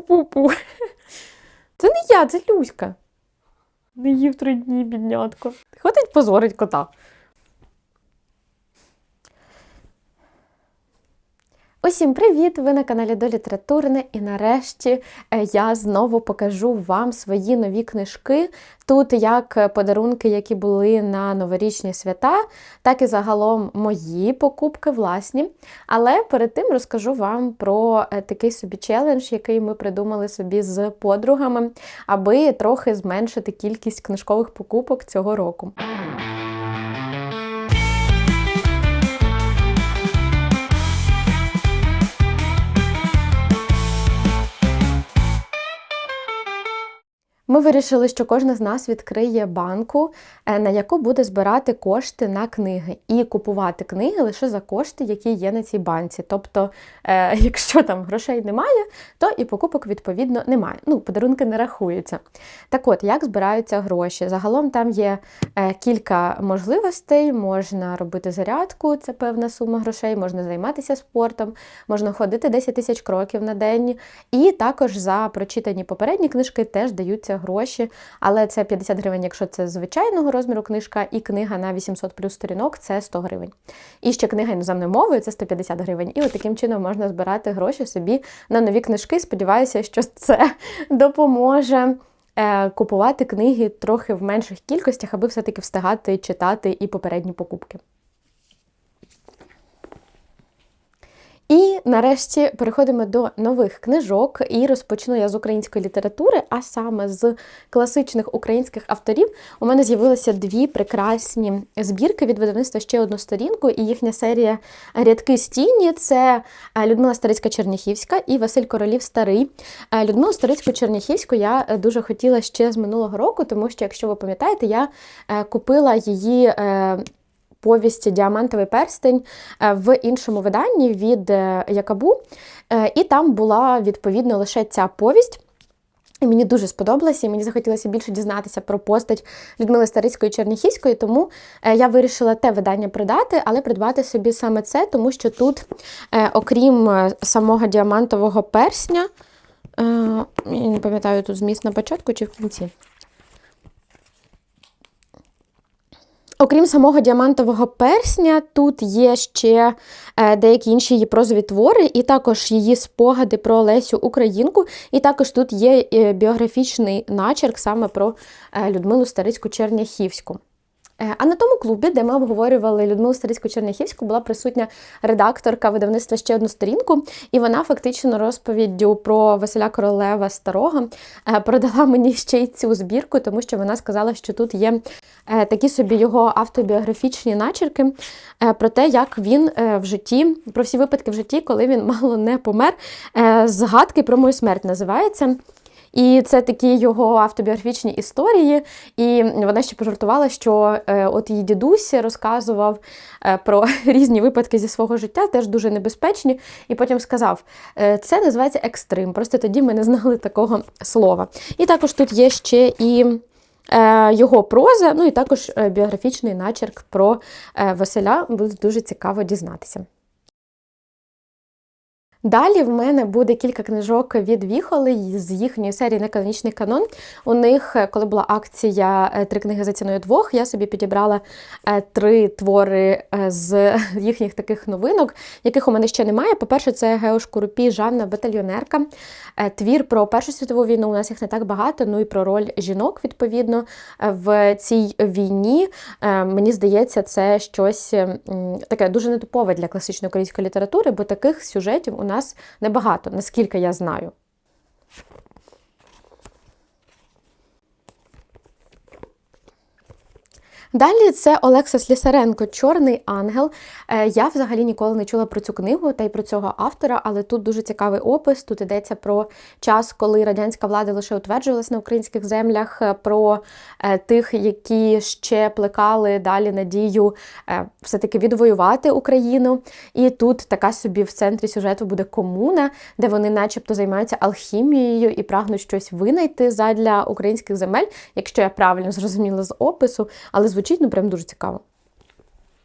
Пу-пу-пу. Це не я, це Люська. Не їв три дні, біднятко. Ходить позорить кота. Усім привіт! Ви на каналі до літературне, і нарешті е, я знову покажу вам свої нові книжки. Тут як подарунки, які були на новорічні свята, так і загалом мої покупки власні. Але перед тим розкажу вам про е, такий собі челендж, який ми придумали собі з подругами, аби трохи зменшити кількість книжкових покупок цього року. Ми вирішили, що кожна з нас відкриє банку, е, на яку буде збирати кошти на книги, і купувати книги лише за кошти, які є на цій банці. Тобто, е, якщо там грошей немає, то і покупок відповідно немає. Ну, подарунки не рахуються. Так от, як збираються гроші? Загалом там є е, кілька можливостей. Можна робити зарядку, це певна сума грошей, можна займатися спортом, можна ходити 10 тисяч кроків на день. І також за прочитані попередні книжки теж даються гроші, але це 50 гривень, якщо це звичайного розміру книжка, і книга на 800 плюс сторінок це 100 гривень. І ще книга іноземною мовою це 150 гривень. І от таким чином можна збирати гроші собі на нові книжки. Сподіваюся, що це допоможе. е, Купувати книги трохи в менших кількостях, аби все-таки встигати читати і попередні покупки. І нарешті переходимо до нових книжок. І розпочну я з української літератури, а саме з класичних українських авторів. У мене з'явилися дві прекрасні збірки від видавництва ще одну сторінку, і їхня серія Рядки з тіні це е, Людмила Старицька Черняхівська і Василь Королів Старий. Е, Людмилу Старицьку Черняхівську я е, дуже хотіла ще з минулого року, тому що, якщо ви пам'ятаєте, я купила її. Повість Діамантовий перстень е, в іншому виданні від е, Якабу. Е, І там була відповідно лише ця повість. І мені дуже сподобалося, і мені захотілося більше дізнатися про постать Людмили Старицької Черніхівської, тому я вирішила те видання придбати, але придбати собі саме це, тому що тут, окрім самого діамантового персня, я не пам'ятаю тут зміст на початку чи в кінці. Окрім самого діамантового персня, тут є ще е, деякі інші її прозові твори, і також її спогади про Лесю Українку. І також тут є е, біографічний начерк саме про е, Людмилу Старицьку Черняхівську. Е, А на тому клубі, де ми обговорювали Людмилу Старицьку Черняхівську, була присутня редакторка видавництва ще одну сторінку, і вона фактично розповіддю про Василя Королева Старого е, продала мені ще й цю збірку, тому що вона сказала, що тут є е, такі собі його автобіографічні начерки про те, як він в житті, про всі випадки в житті, коли він мало не помер. Згадки про мою смерть називається. І це такі його автобіографічні історії. І вона ще пожартувала, що е, от її дідусь розказував е, про різні випадки зі свого життя, теж дуже небезпечні. І потім сказав: е, це називається екстрим. Просто тоді ми не знали такого слова. І також тут є ще і. Його проза, ну і також біографічний начерк про Василя. Буде дуже цікаво дізнатися. Далі в мене буде кілька книжок від Віхоли з їхньої серії Неканонічний канон. У них, е, коли була акція е, три книги за ціною двох, я собі підібрала е, три твори з їхніх таких новинок, яких у мене ще немає. По-перше, це Гео Шкурупі Жанна Батальйонерка. Твір про Першу світову війну. У нас їх не так багато. Ну і про роль жінок, відповідно, в цій війні. Мені здається, це щось таке дуже нетипове для класичної української літератури, бо таких сюжетів у нас небагато, наскільки я знаю. Далі це Олекса Слісаренко Чорний ангел. Е, Я взагалі ніколи не чула про цю книгу та й про цього автора, але тут дуже цікавий опис. Тут йдеться про час, коли радянська влада лише утверджувалась на українських землях, е, про е, тих, які ще плекали далі надію все-таки відвоювати Україну. І тут така собі в центрі сюжету буде комуна, де вони, начебто, займаються алхімією і прагнуть щось винайти задля українських земель, якщо я правильно зрозуміла з опису, але звучить ну прям дуже цікаво.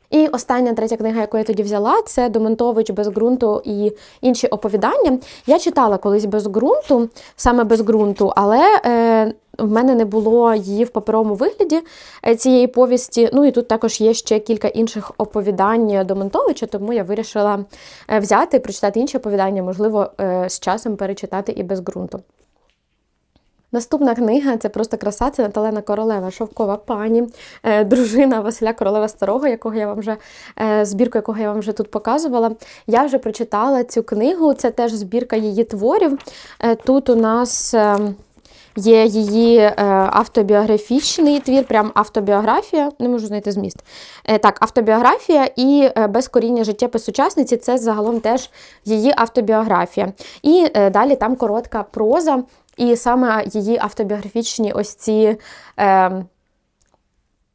І остання третя книга, яку я тоді взяла, це Домонтович без ґрунту і інші оповідання. Я читала колись без ґрунту, саме без ґрунту, але е, в мене не було її в паперовому вигляді е, цієї повісті. Ну і тут також є ще кілька інших оповідань Домонтовича, тому я вирішила е, взяти і прочитати інші оповідання, можливо, е, з часом перечитати і без ґрунту. Наступна книга це просто краса, це Наталена Королева, шовкова пані, е, дружина Василя Королева Старого, якого я вам вже е, збірку, якого я вам вже тут показувала. Я вже прочитала цю книгу, це теж збірка її творів. Е, Тут у нас. Є її автобіографічний твір, прям автобіографія, не можу знайти зміст. Так, автобіографія і е, без коріння життєпис сучасниці це загалом теж її автобіографія. І далі там коротка проза, і саме її автобіографічні ось ці. Е,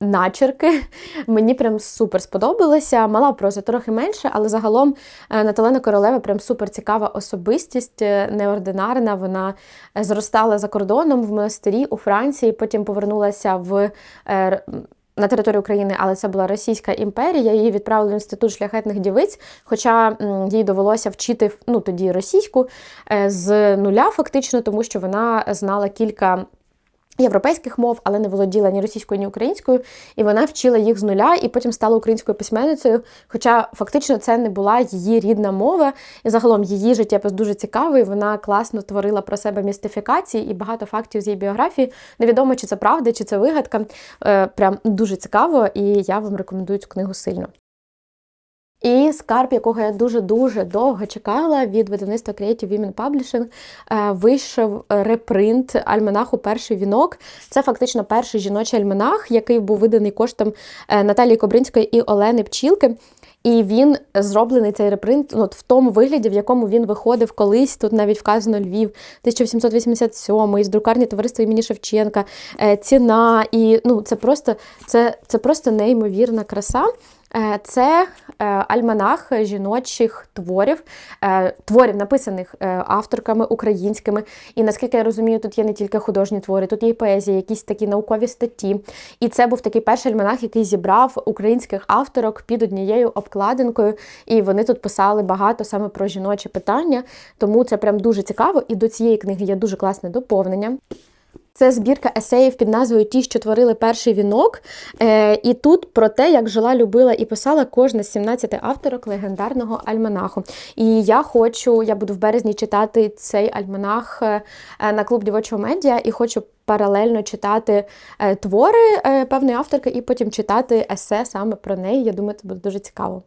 Начерки мені прям супер сподобалися. Мала проза трохи менше, але загалом е, Наталена Королева прям супер цікава особистість, е, неординарна. Вона е, зростала за кордоном в монастирі у Франції, потім повернулася в. На територію України, але це була Російська імперія. Її відправили в інститут шляхетних дівиць, хоча їй довелося вчити ну тоді російську е, з нуля, фактично, тому що вона знала кілька європейських мов, але не володіла ні російською, ні українською, і вона вчила їх з нуля і потім стала українською письменницею. Хоча фактично це не була її рідна мова, і загалом її життєпис дуже цікавий. Вона класно творила про себе містифікації і багато фактів з її біографії. Невідомо, чи це правда, чи це вигадка. Е, Прям дуже цікаво, і я вам рекомендую цю книгу сильно. І скарб, якого я дуже-дуже довго чекала від видавництва Creative Women Publishing, е, вийшов репринт альманаху Перший вінок. Це фактично перший жіночий альманах, який був виданий коштом е, Наталії Кобринської і Олени Пчілки. І він зроблений цей репринт ну, от в тому вигляді, в якому він виходив колись. Тут навіть вказано Львів, 1887 з друкарні товариства імені Шевченка, е, ціна. І ну, це просто, це, це просто неймовірна краса. Е, Це е, альманах жіночих творів, е, творів, написаних авторками українськими. І наскільки я розумію, тут є не тільки художні твори, тут є і поезія, якісь такі наукові статті. І це був такий перший альманах, який зібрав українських авторок під однією обкладинкою. І вони тут писали багато саме про жіночі питання. Тому це прям дуже цікаво. І до цієї книги є дуже класне доповнення. Це збірка есеїв під назвою Ті, що творили перший вінок. Е, і тут про те, як жила, любила і писала кожна з 17 авторок легендарного альманаху. І я хочу, я буду в березні читати цей альманах е, на клуб дівочого медіа і хочу паралельно читати е, твори е, певної авторки і потім читати есе саме про неї. Я думаю, це буде дуже цікаво.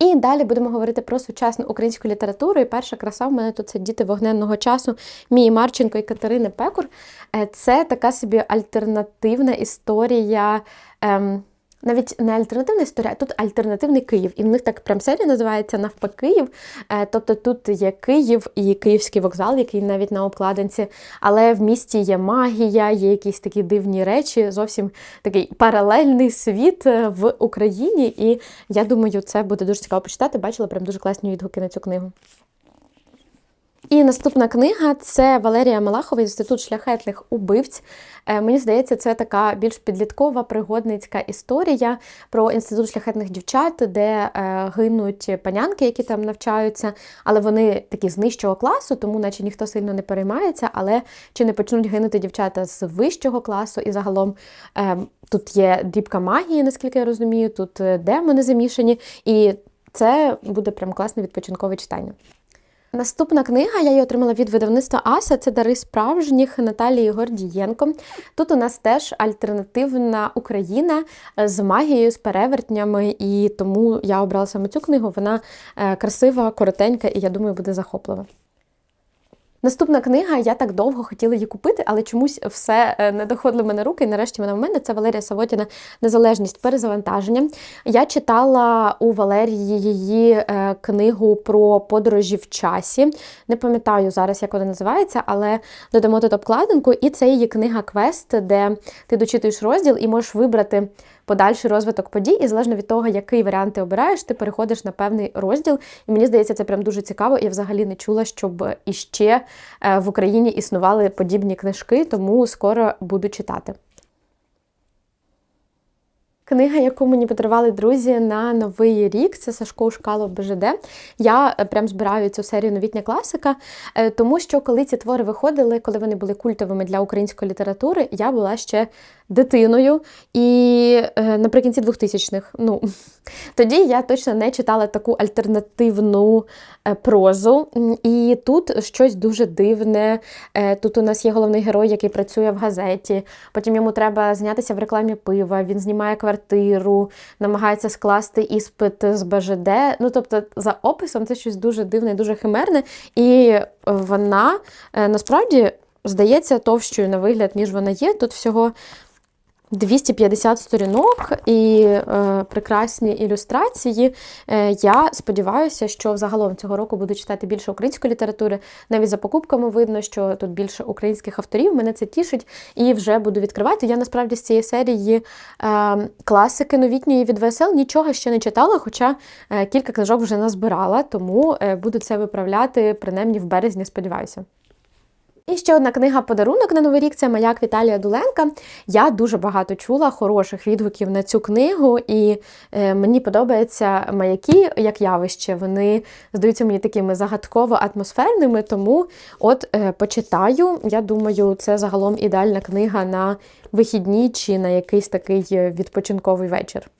І далі будемо говорити про сучасну українську літературу. І перша краса в мене тут це діти вогненного часу Мії Марченко і Катерини Пекур. Е, Це така собі альтернативна історія. Ем, навіть не альтернативна історія, а тут альтернативний Київ. І в них так прям серія називається Навпакиїв. Е, Тобто тут є Київ і Київський вокзал, який навіть на обкладинці, але в місті є магія, є якісь такі дивні речі, зовсім такий паралельний світ е, в Україні. І я думаю, це буде дуже цікаво почитати. Бачила прям дуже класні відгуки на цю книгу. І наступна книга це Валерія Малахова Інститут шляхетних убивць. Е, Мені здається, це така більш підліткова пригодницька історія про інститут шляхетних дівчат, де е, гинуть панянки, які там навчаються, але вони такі з нижчого класу, тому наче ніхто сильно не переймається. Але чи не почнуть гинути дівчата з вищого класу? І загалом е, тут є дрібка магії, наскільки я розумію, тут демони замішані, і це буде прям класне відпочинкове читання. Наступна книга я її отримала від видавництва Аса. Це дари справжніх Наталії Гордієнко. Тут у нас теж альтернативна Україна е, з магією, з перевертнями, і тому я обрала саме цю книгу. Вона е, красива, коротенька, і я думаю, буде захоплива. Наступна книга, я так довго хотіла її купити, але чомусь все е, не доходило мене руки. І нарешті вона в мене це Валерія Савотіна Незалежність перезавантаження. Я читала у Валерії її е, книгу про подорожі в часі. Не пам'ятаю зараз, як вона називається, але додамо тут обкладинку. І це її книга Квест, де ти дочитуєш розділ і можеш вибрати подальший розвиток подій, і залежно від того, який варіант ти обираєш, ти переходиш на певний розділ. І мені здається, це прям дуже цікаво. Я взагалі не чула, щоб іще е, в Україні існували подібні книжки, тому скоро буду читати. Книга, яку мені подарували друзі на новий рік, це Сашко Шкало БЖД. Я е, прям збираю цю серію новітня класика, е, тому що коли ці твори виходили, коли вони були культовими для української літератури, я була ще дитиною. І е, наприкінці 2000-х, ну тоді я точно не читала таку альтернативну е, прозу. І тут щось дуже дивне. Е, Тут у нас є головний герой, який працює в газеті. Потім йому треба знятися в рекламі пива. Він знімає квартиру, намагається скласти іспит з БЖД. Ну тобто, за описом це щось дуже дивне, дуже химерне. І вона насправді здається товщою на вигляд, ніж вона є. Тут всього 250 сторінок і е, прекрасні ілюстрації. Е, я сподіваюся, що взагалом цього року буду читати більше української літератури. Навіть за покупками видно, що тут більше українських авторів. Мене це тішить і вже буду відкривати. Я насправді з цієї серії е, класики новітньої від ВСЛ нічого ще не читала, хоча е, кілька книжок вже назбирала, тому е, буду це виправляти принаймні в березні, сподіваюся. І ще одна книга подарунок на новий рік це маяк Віталія Дуленка. Я дуже багато чула хороших відгуків на цю книгу, і е, мені подобаються маяки як явище. Вони здаються мені такими загадково атмосферними. Тому от е, почитаю. Я думаю, це загалом ідеальна книга на вихідні чи на якийсь такий е, відпочинковий вечір.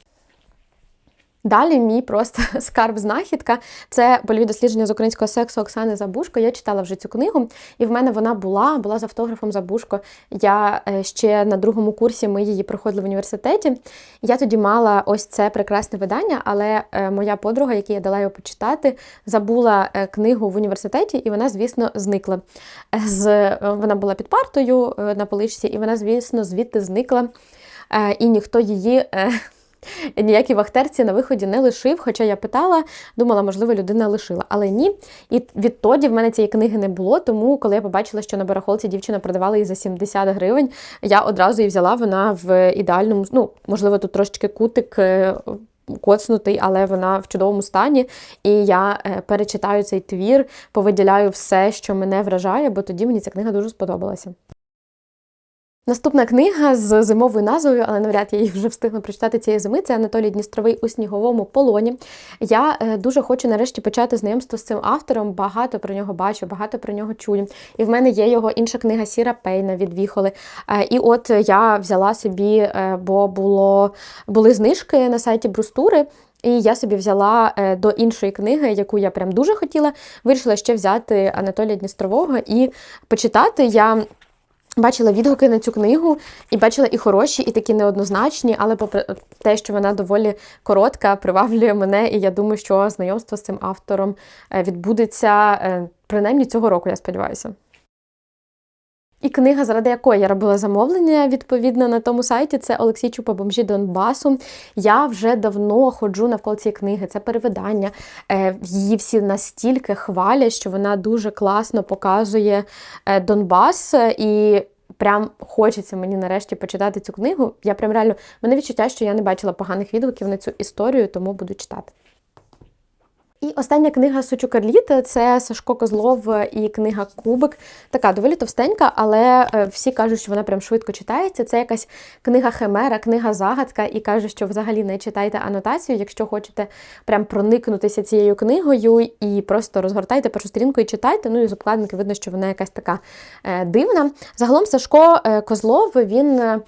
Далі мій просто скарб-знахідка. Це польові дослідження з українського сексу Оксани Забушко. Я читала вже цю книгу, і в мене вона була, була з автографом Забушко. Я е, ще на другому курсі ми її проходили в університеті. Я тоді мала ось це прекрасне видання, але е, моя подруга, якій я дала його почитати, забула е, книгу в університеті, і вона, звісно, зникла. З, вона була під партою на поличці, і вона, звісно, звідти зникла. І ніхто її. Ніякій вахтерці на виході не лишив, хоча я питала, думала, можливо, людина лишила. Але ні. І відтоді в мене цієї книги не було, тому коли я побачила, що на барахолці дівчина продавала її за 70 гривень, я одразу її взяла, вона в ідеальному, ну, можливо, тут трошечки кутик. е, Коцнутий, але вона в чудовому стані. І я е, перечитаю цей твір, повиділяю все, що мене вражає, бо тоді мені ця книга дуже сподобалася. Наступна книга з зимовою назвою, але навряд я її вже встигну прочитати цієї зими. Це Анатолій Дністровий у сніговому полоні. Я е, дуже хочу нарешті почати знайомство з цим автором. Багато про нього бачу, багато про нього чую. І в мене є його інша книга Сіра Пейна від Віхоли. Е, і от я взяла собі, е, бо було, були знижки на сайті Брустури. І я собі взяла до іншої книги, яку я прям дуже хотіла. Вирішила ще взяти Анатолія Дністрового і почитати. Я Бачила відгуки на цю книгу, і бачила і хороші, і такі неоднозначні, але попри те, що вона доволі коротка, приваблює мене, і я думаю, що знайомство з цим автором е, відбудеться е, принаймні цього року, я сподіваюся. І книга, заради якої я робила замовлення, відповідно, на тому сайті, це Олексій Чупа Бомжі Донбасу. Я вже давно ходжу навколо цієї книги, це перевидання. Е, Її всі настільки хвалять, що вона дуже класно показує е, Донбас. е, І прям хочеться мені нарешті почитати цю книгу. Я прям реально, мене відчуття, що я не бачила поганих відгуків на цю історію, тому буду читати. І остання книга Сучу Карліт це Сашко Козлов і книга Кубик. Така доволі товстенька, але е, всі кажуть, що вона прям швидко читається. Це якась книга Химера, книга загадка, і кажуть, що взагалі не читайте анотацію, якщо хочете прям проникнутися цією книгою і просто розгортайте першу сторінку і читайте. Ну і з обкладинки видно, що вона якась така е, дивна. Загалом Сашко е, Козлов він.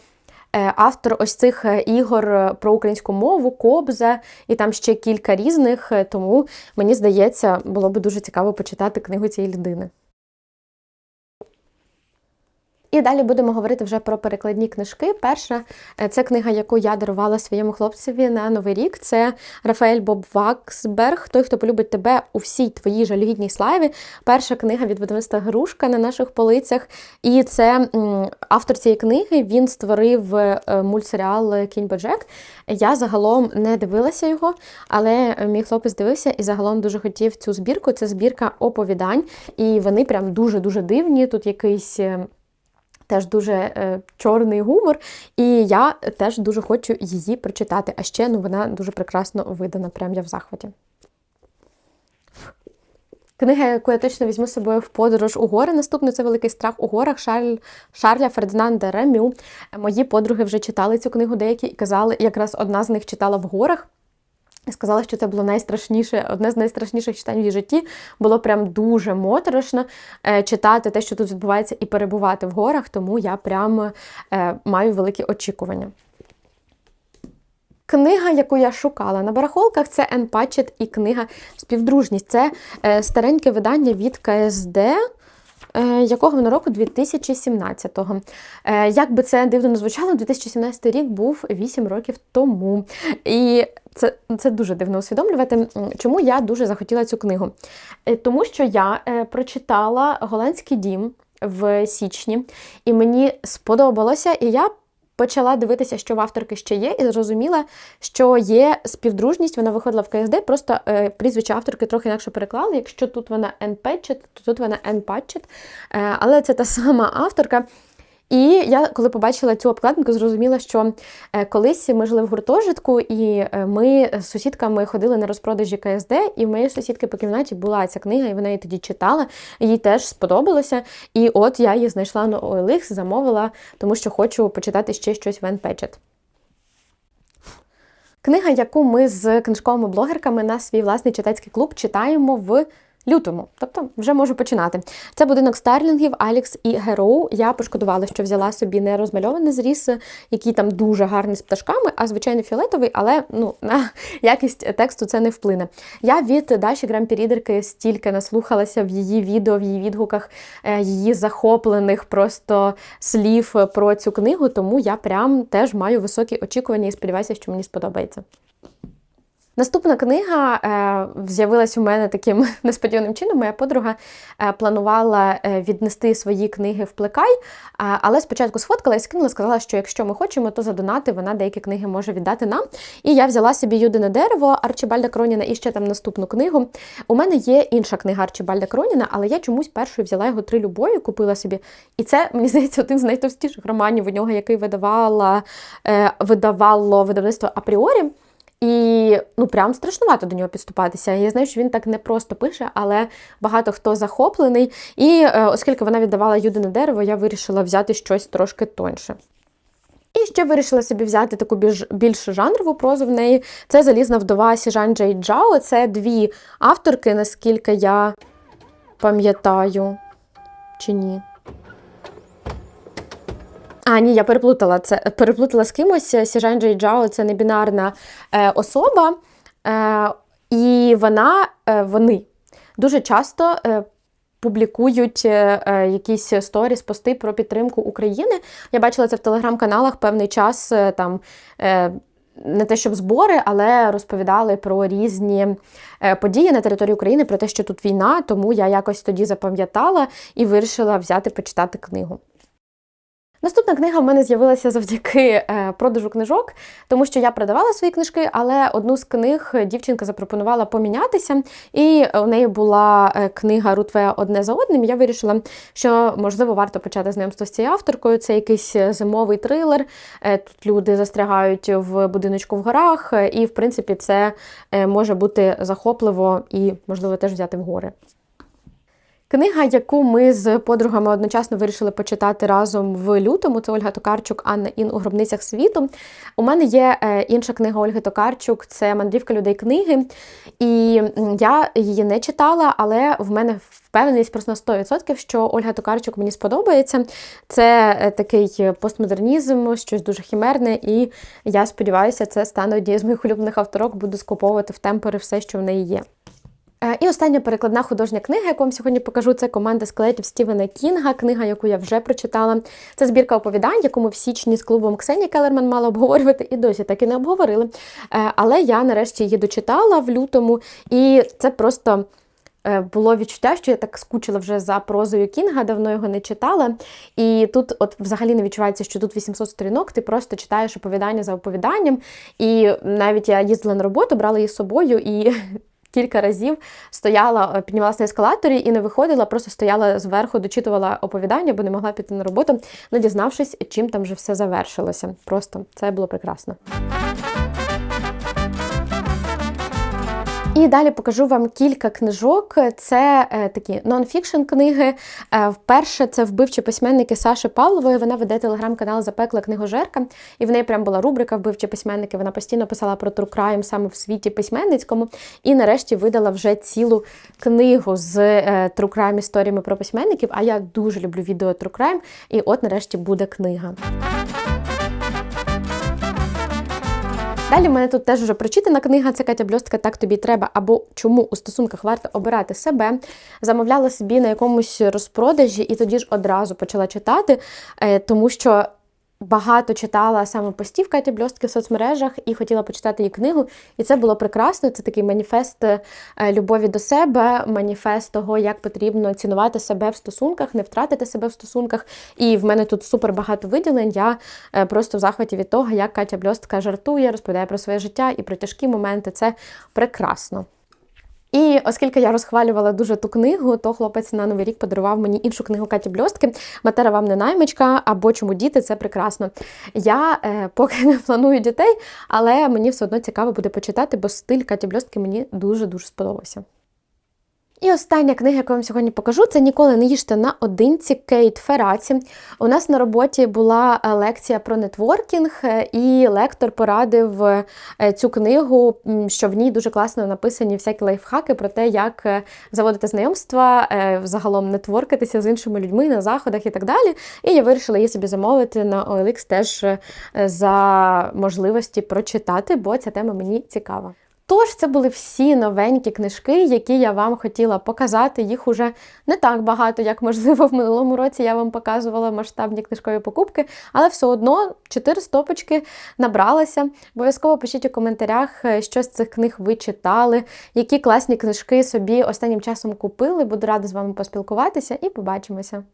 Е, Автор ось цих е, ігор е, про українську мову, Кобза і там ще кілька різних, тому мені здається, було б дуже цікаво почитати книгу цієї людини. І далі будемо говорити вже про перекладні книжки. Перша е, це книга, яку я дарувала своєму хлопцеві на Новий рік. Це Рафаель Боб Ваксберг, той, хто полюбить тебе у всій твоїй жалюгідній славі. Перша книга від видавництва Грушка на наших полицях. І це автор цієї книги. Він створив е, мультсеріал Кінь Боджек. Я загалом не дивилася його, але е, мій хлопець дивився і загалом дуже хотів цю збірку. Це збірка оповідань, і вони прям дуже-дуже дивні. Тут якийсь. Теж дуже е, чорний гумор, і я теж дуже хочу її прочитати. А ще ну, вона дуже прекрасно видана, прям я в захваті. Книга, яку я точно візьму з собою в подорож у гори. Наступний це великий страх у горах Шарль, Шарля Фердинанда Ремю. Мої подруги вже читали цю книгу деякі і казали, якраз одна з них читала в горах. Сказала, що це було найстрашніше, одне з найстрашніших читань в її житті. Було прям дуже моторошно е, читати те, що тут відбувається, і перебувати в горах, тому я прям е, маю великі очікування. Книга, яку я шукала на барахолках, це Енн Патчет і книга Співдружність. Це е, стареньке видання від КСД. Якого воно року 2017-го. Е, Як би це дивно не звучало, 2017 рік був 8 років тому. І це, це дуже дивно усвідомлювати. Чому я дуже захотіла цю книгу? Е, Тому що я е, прочитала Голландський дім в січні, і мені сподобалося, і я почала дивитися, що в авторки ще є, і зрозуміла, що є співдружність, вона виходила в КСД, просто е, прізвище авторки трохи інакше переклали. Якщо тут вона. Петчет, то тут вона Н. Патчет. Е, але це та сама авторка. І я, коли побачила цю обкладинку, зрозуміла, що е, колись ми жили в гуртожитку, і е, ми з сусідками ходили на розпродажі КСД, і в моєї сусідки по кімнаті була ця книга, і вона її тоді читала. Їй теж сподобалося. І от я її знайшла на OLX, замовила, тому що хочу почитати ще щось в Енпечет. Книга, яку ми з книжковими блогерками на свій власний читацький клуб читаємо в лютому. Тобто вже можу починати. Це будинок Старлінгів, Алікс і Героу. Я пошкодувала, що взяла собі не розмальований зріз, який там дуже гарний з пташками, а звичайно фіолетовий, але ну, на якість тексту це не вплине. Я від Даші Грампі-рідерки стільки наслухалася в її відео, в її відгуках, е, її захоплених просто слів про цю книгу, тому я прям теж маю високі очікування і сподіваюся, що мені сподобається. Наступна книга е, з'явилась у мене таким несподіваним чином. Моя подруга е, планувала е, віднести свої книги в плекай, е, але спочатку сфоткала і скинула, сказала, що якщо ми хочемо, то за донати вона деякі книги може віддати нам. І я взяла собі Юдине дерево Арчибальда Кроніна і ще там наступну книгу. У мене є інша книга Арчибальда Кроніна, але я чомусь першою взяла його три любові, купила собі. І це, мені здається, один з найтовстіших романів у нього, який видавала, е, видавало видавництво Апріорі. І ну прям страшнувато до нього підступатися. Я знаю, що він так не просто пише, але багато хто захоплений. І е, оскільки вона віддавала Юдине дерево, я вирішила взяти щось трошки тоньше. І ще вирішила собі взяти таку більш, більш жанрову прозу в неї. Це залізна вдова Сіжан Джей Джао. Це дві авторки, наскільки я пам'ятаю. Чи ні? А, ні, я переплутала це. Переплутала з кимось. Сіжан Джей Джао це небінарна е, особа, е, і вона, е, вони дуже часто е, публікують е, е, якісь сторіс, пости про підтримку України. Я бачила це в телеграм-каналах певний час е, там. Не те, щоб збори, але розповідали про різні події на території України, про те, що тут війна, тому я якось тоді запам'ятала і вирішила взяти почитати книгу. Наступна книга в мене з'явилася завдяки е, продажу книжок, тому що я продавала свої книжки, але одну з книг дівчинка запропонувала помінятися, і у неї була е, книга Рутве одне за одним. Я вирішила, що можливо варто почати знайомство з цією авторкою. Це якийсь зимовий трилер. Е, Тут люди застрягають в будиночку в горах, е, і в принципі це е, може бути захопливо і можливо теж взяти в гори. Книга, яку ми з подругами одночасно вирішили почитати разом в лютому, це Ольга Токарчук, Анна Ін у гробницях світу. У мене є е, інша книга Ольги Токарчук, це Мандрівка людей книги. І я її не читала, але в мене впевненість просто на 100%, що Ольга Токарчук мені сподобається. Це е, такий постмодернізм, щось дуже хімерне, і я сподіваюся, це стане однією з моїх улюблених авторок, буду скуповувати в темпори все, що в неї є. Е, І остання перекладна художня книга, яку вам сьогодні покажу, це команда скелетів Стівена Кінга, книга, яку я вже прочитала. Це збірка оповідань, яку ми в січні з клубом Ксенії Келерман мала обговорювати, і досі так і не обговорили. Е, Але я нарешті її дочитала в лютому, і це просто. е, Було відчуття, що я так скучила вже за прозою Кінга, давно його не читала. І тут, от взагалі не відчувається, що тут 800 сторінок, ти просто читаєш оповідання за оповіданням. І навіть я їздила на роботу, брала її з собою і кілька разів стояла, е, піднімалася на ескалаторі і не виходила, просто стояла зверху, дочитувала оповідання, бо не могла піти на роботу, не дізнавшись, чим там вже все завершилося. Просто це було прекрасно. І далі покажу вам кілька книжок. Це е, такі нон-фікшн книги. Е, вперше це вбивчі письменники Саші Павлової. Вона веде телеграм-канал Запекла книгожерка, і в неї прям була рубрика Вбивчі письменники. Вона постійно писала про Crime саме в світі письменницькому. І нарешті видала вже цілу книгу з е, True Crime історіями про письменників. А я дуже люблю відео Crime, і от нарешті буде книга. Далі в мене тут теж вже прочитана книга. Це Катя Бльостка Так тобі треба або чому у стосунках варто обирати себе. Замовляла собі на якомусь розпродажі і тоді ж одразу почала читати, е, тому що. Багато читала саме постів Каті Бльостки в соцмережах і хотіла почитати її книгу. І це було прекрасно. Це такий маніфест е, любові до себе, маніфест того, як потрібно цінувати себе в стосунках, не втратити себе в стосунках. І в мене тут супер багато виділень. Я е, просто в захваті від того, як Катя Бльостка жартує, розповідає про своє життя і про тяжкі моменти. Це прекрасно. І оскільки я розхвалювала дуже ту книгу, то хлопець на новий рік подарував мені іншу книгу Каті Бльостки Матера вам не наймичка або чому діти це прекрасно. Я е, поки не планую дітей, але мені все одно цікаво буде почитати, бо стиль Каті Бльостки мені дуже дуже сподобався. І остання книга, яку я вам сьогодні покажу, це Ніколи не їжте наодинці Кейт Фераці. У нас на роботі була е, лекція про нетворкінг, е, і лектор порадив е, цю книгу, що в ній дуже класно написані всякі лайфхаки про те, як заводити знайомства, загалом нетворкатися з іншими людьми на заходах і так далі. І я вирішила її собі замовити на OLX теж за можливості прочитати, бо ця тема мені цікава. Тож, це були всі новенькі книжки, які я вам хотіла показати. Їх уже не так багато, як можливо в минулому році я вам показувала масштабні книжкові покупки, але все одно чотири стопочки набралася. Обов'язково пишіть у коментарях, е, що з цих книг ви читали, які класні книжки собі останнім часом купили. Буду рада з вами поспілкуватися і побачимося.